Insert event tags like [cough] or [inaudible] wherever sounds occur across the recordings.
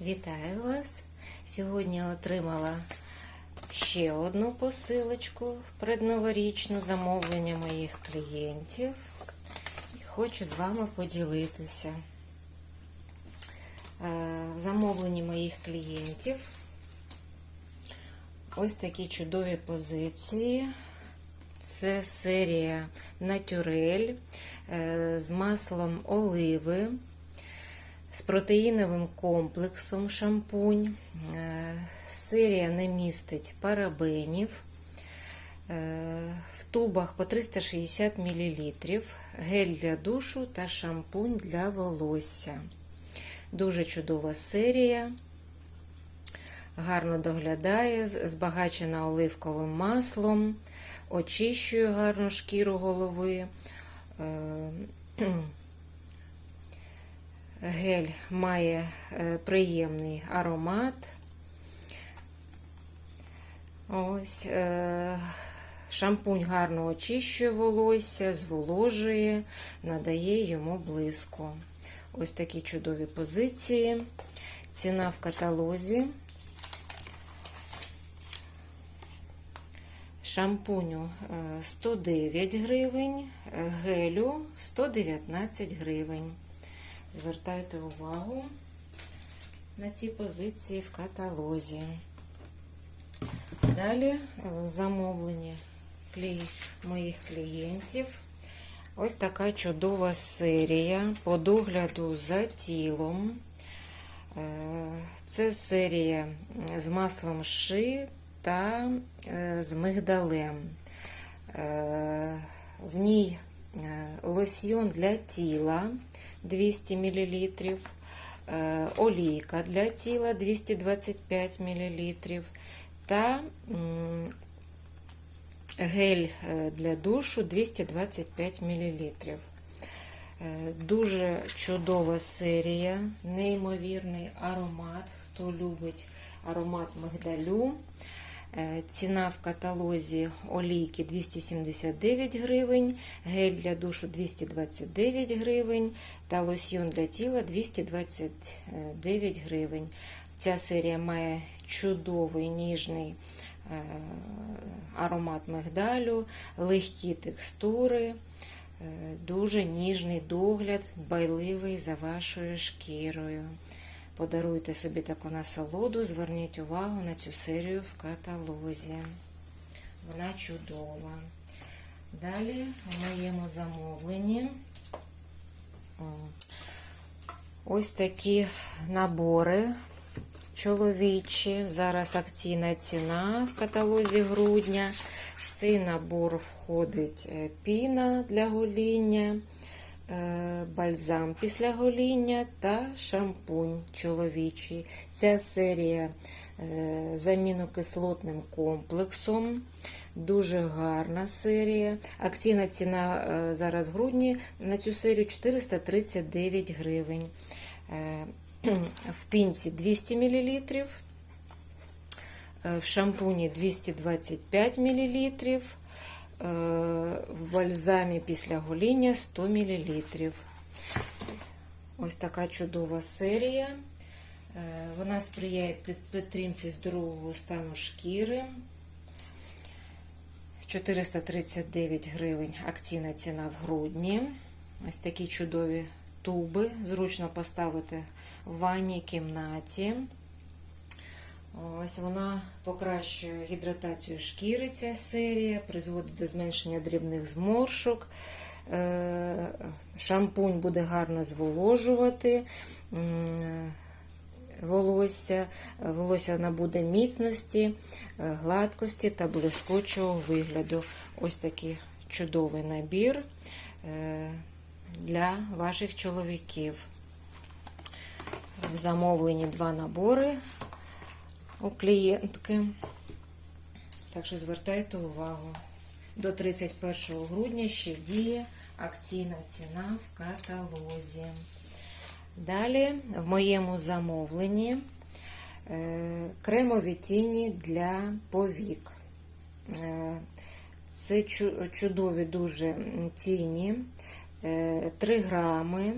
Вітаю вас! Сьогодні отримала ще одну посилочку предноворічну замовлення моїх клієнтів. Хочу з вами поділитися. Е, Замовлені моїх клієнтів. Ось такі чудові позиції. Це серія Натюрель е, з маслом оливи з протеїновим комплексом шампунь. Е, Серія не містить парабенів. Е, В тубах по 360 мл, гель для душу та шампунь для волосся. Дуже чудова серія. Гарно доглядає, збагачена оливковим маслом, очищує гарно шкіру голови. Е, Гель має е, приємний аромат. Ось е, шампунь гарно очищує волосся, зволожує, надає йому блиску. Ось такі чудові позиції. Ціна в каталозі. Шампуню 109 гривень, гелю 119 гривень. Звертайте увагу на ці позиції в каталозі. Далі замовлення моїх клієнтів. Ось така чудова серія по догляду за тілом. Це серія з маслом ши та з мигдалем. В ній лосьйон для тіла 200 мл, олійка для тіла 225 мл та гель для душу 225 мл. Дуже чудова серія, неймовірний аромат. Хто любить аромат мигдалю. Ціна в каталозі олійки 279 гривень, гель для душу 229 гривень та лосьйон для тіла 229 гривень. Ця серія має чудовий ніжний аромат мигдалю, легкі текстури, дуже ніжний догляд, байливий за вашою шкірою. Подаруйте собі таку насолоду, зверніть увагу на цю серію в каталозі. Вона чудова. Далі в моєму замовленні ось такі набори чоловічі. Зараз акційна ціна в каталозі грудня. В цей набор входить піна для гоління бальзам після гоління та шампунь чоловічий. Ця серія з амінокислотним комплексом. Дуже гарна серія. Акційна ціна зараз в грудні на цю серію 439 гривень. [clears throat] В пінці 200 мл, в шампуні 225 мл в бальзамі після гоління 100 мл. Ось така чудова серія. Вона сприяє підтримці здорового стану шкіри. 439 гривень акційна ціна в грудні. Ось такі чудові туби. Зручно поставити в ванній кімнаті. Ось вона покращує гідратацію шкіри, ця серія, призводить до зменшення дрібних зморшок. Шампунь буде гарно зволожувати волосся, волосся набуде міцності, гладкості та блискучого вигляду. Ось такий чудовий набір для ваших чоловіків. В замовленні два набори у клієнтки. Так що звертайте увагу. До 31 грудня ще діє акційна ціна в каталозі. Далі в моєму замовленні кремові тіні для повік. Це чудові дуже тіні, 3 грами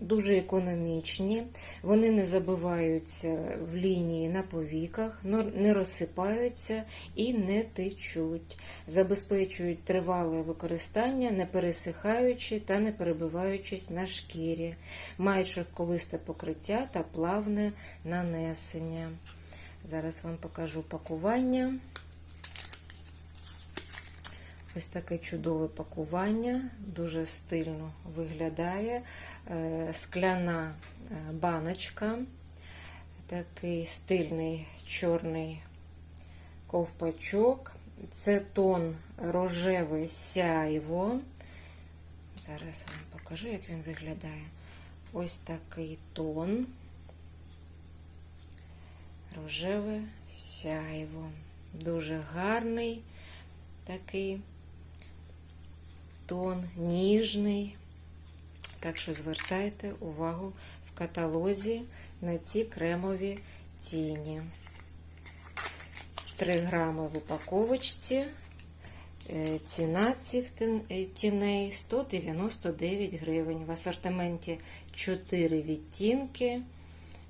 дуже економічні, вони не забиваються в лінії на повіках, не розсипаються і не течуть, забезпечують тривале використання, не пересихаючи та не перебиваючись на шкірі, мають шовковисте покриття та плавне нанесення. Зараз вам покажу пакування. Ось таке чудове пакування, дуже стильно виглядає. Е, Скляна е, баночка, такий стильний чорний ковпачок. Це тон рожеве сяйво. Зараз вам покажу, як він виглядає. Ось такий тон. Рожеве сяйво. Дуже гарний такий тон, ніжний. Так що звертайте увагу в каталозі на ці кремові тіні. 3 грами в упаковочці. Е, Ціна цих е, тіней 199 гривень. В асортименті 4 відтінки.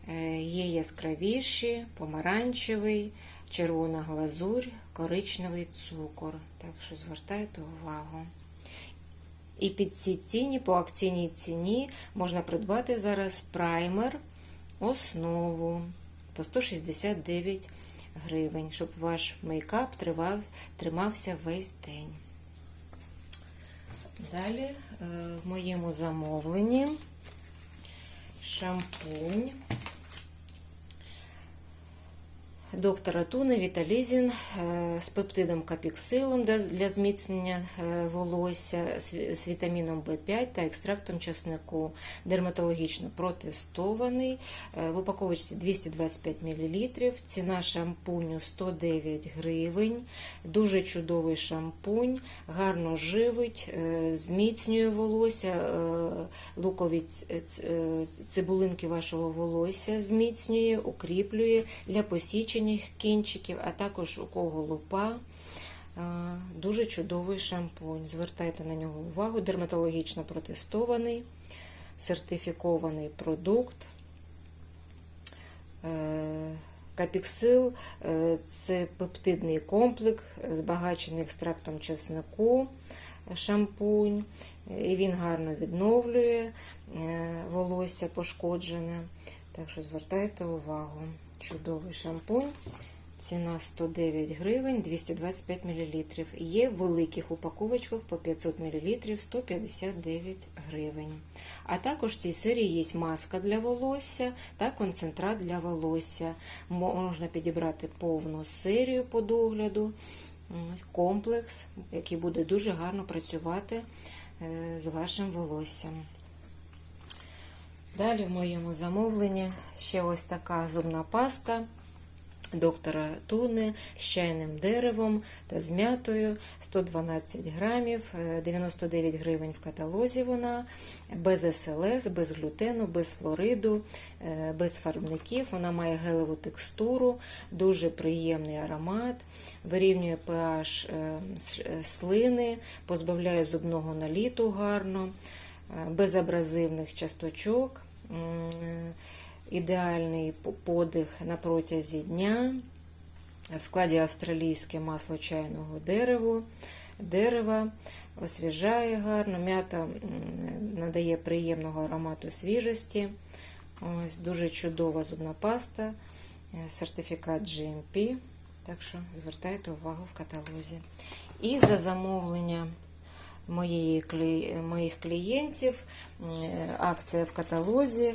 Е, Є яскравіші, помаранчевий, червона глазурь, коричневий цукор. Так що звертайте увагу. І під ці ціні, по акційній ціні, можна придбати зараз праймер, основу по 169 гривень, щоб ваш мейкап тривав, тримався весь день. Далі е, в моєму замовленні шампунь доктора Туни Віталізін е, з пептидом капіксилом для- зміцнення е, волосся, з вітаміном В5 та екстрактом часнику. Дерматологічно протестований. Е, В упаковочці 225 мл. Ціна шампуню 109 гривень. Дуже чудовий шампунь, гарно живить, зміцнює волосся, лукові цибулинки вашого волосся зміцнює, укріплює для посічених кінчиків, а також у кого лупа. Дуже чудовий шампунь. Звертайте на нього увагу. Дерматологічно протестований, сертифікований продукт. Е, Капіксил е, це пептидний комплекс, збагачений екстрактом чеснику, е, шампунь, і він гарно відновлює волосся пошкоджене. Так що звертайте увагу. Чудовий шампунь. Ціна 109 гривень 225 мл. Є в великих упаковочках по 500 мл 159 гривень. А також в цій серії є маска для волосся та концентрат для волосся. Можна підібрати повну серію по догляду, комплекс, який буде дуже гарно працювати е, з вашим волоссям. Далі в моєму замовленні ще ось така зубна паста доктора Туни з чайним деревом та з м'ятою. 112 грамів, е, 99 гривень в каталозі вона, без СЛС, без глютену, без флориду, е, без фарбників. Вона має гелеву текстуру, дуже приємний аромат, вирівнює pH е, е, слини, позбавляє зубного наліту гарно, е, без абразивних часточок. Е, ідеальний подих на протязі дня. В складі австралійське масло чайного дереву, дерева, освіжає гарно, м'ята надає приємного аромату свіжості. Ось Дуже чудова зубна паста, е, сертифікат GMP. Так що звертайте увагу в каталозі. І за замовлення моєї, моїх клієнтів. е, Акція в каталозі е,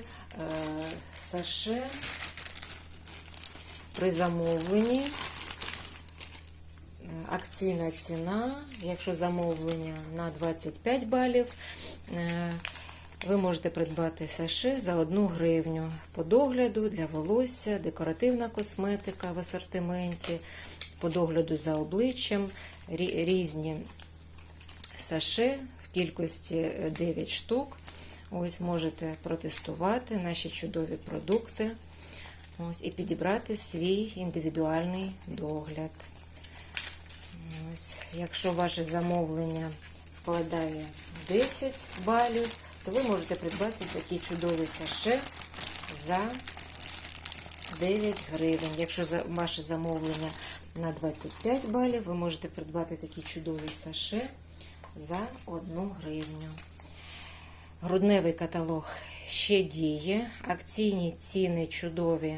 Саше при замовленні. е, Акційна ціна, якщо замовлення на 25 балів, ви можете придбати саше за 1 гривню по догляду для волосся, декоративна косметика в асортименті, по догляду за обличчям, різні саше в кількості 9 штук. Ось можете протестувати наші чудові продукти. Ось, і підібрати свій індивідуальний догляд. Ось, якщо ваше замовлення складає 10 балів, то ви можете придбати такі чудові саше за 9 гривень. Якщо ваше замовлення на 25 балів, ви можете придбати такі чудові саше за 1 гривню. Грудневий каталог ще діє. Акційні ціни чудові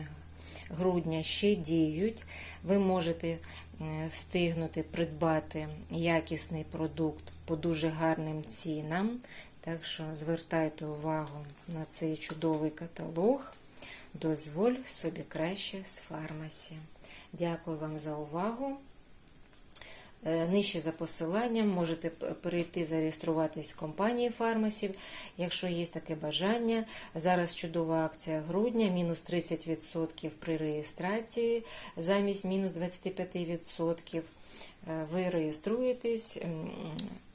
грудня ще діють. Ви можете е, встигнути придбати якісний продукт по дуже гарним цінам. Так що звертайте увагу на цей чудовий каталог. Дозволь собі краще з фармасі. Дякую вам за увагу. Е, Нижче за посиланням можете перейти зареєструватись в компанії фармасів, якщо є таке бажання. Зараз чудова акція грудня, мінус 30% при реєстрації, замість мінус 25%. Е, Ви реєструєтесь,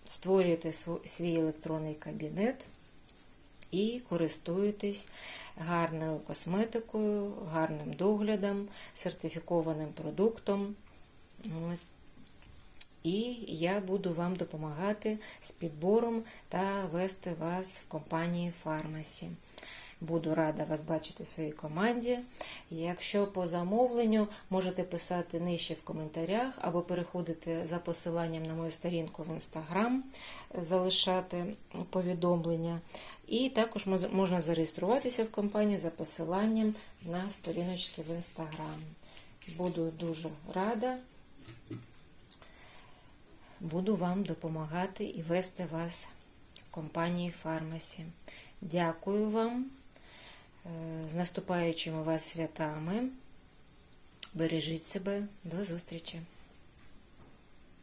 створюєте свій електронний кабінет і користуєтесь гарною косметикою, гарним доглядом, сертифікованим продуктом. Ось. І я буду вам допомагати з підбором та вести вас в компанії Фармасі. Буду рада вас бачити в своїй команді. Якщо по замовленню можете писати нижче в коментарях або переходити за посиланням на мою сторінку в інстаграм, залишати повідомлення. І також можна зареєструватися в компанію за посиланням на сторіночки в інстаграм. Буду дуже рада. Буду вам допомагати і вести вас в компанії Фармасі. Дякую вам. Е, З наступаючими вас святами. Бережіть себе. До зустрічі!